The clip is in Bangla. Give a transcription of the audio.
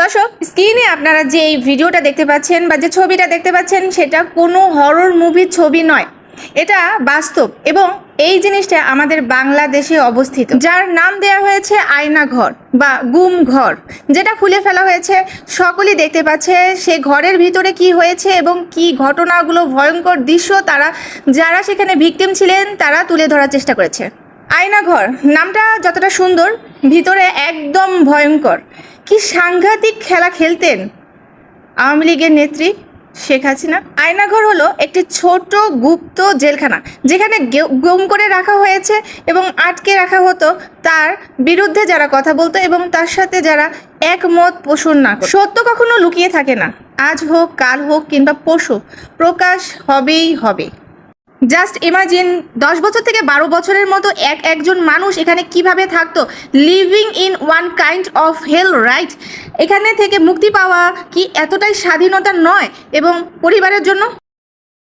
দর্শক, স্ক্রিনে আপনারা যে এই ভিডিওটা দেখতে পাচ্ছেন বা যে ছবিটা দেখতে পাচ্ছেন, সেটা কোনো হরর মুভির ছবি নয়। এটা বাস্তব এবং এই জিনিসটা আমাদের বাংলাদেশে অবস্থিত। যার নাম দেওয়া হয়েছে আয়না ঘর বা গুম ঘর, যেটা খুলে ফেলা হয়েছে। সকলেই দেখতে পাচ্ছে সে ঘরের ভিতরে কি হয়েছে এবং কি ঘটনাগুলো ভয়ঙ্কর দৃশ্য তারা, যারা সেখানে ভিকটিম ছিলেন, তারা তুলে ধরার চেষ্টা করেছে। আয়নাঘর নামটা যতটা সুন্দর, ভিতরে একদম ভয়ঙ্কর। কি সাংঘাতিক খেলা খেলতেন? আওয়ামী লীগের নেত্রী শেখ হাসিনা। আয়নাঘর হলো একটি ছোট গুপ্ত জেলখানা, যেখানে গুম করে রাখা হয়েছে এবং আটকে রাখা হতো তার বিরুদ্ধে যারা কথা বলতো এবং তার সাথে যারা একমত পোষণ না সত্য কখনো লুকিয়ে থাকে না। আজ হোক, কাল হোক কিংবা পশু প্রকাশ হবেই হবে। জাস্ট ইমাজিন দশ বছর থেকে বারো বছরের মতো এক একজন মানুষ এখানে কীভাবে থাকতো? Living in one kind of hell right এখানে থেকে মুক্তি পাওয়া কি এতটাই স্বাধীনতা নয়? এবং পরিবারের জন্য?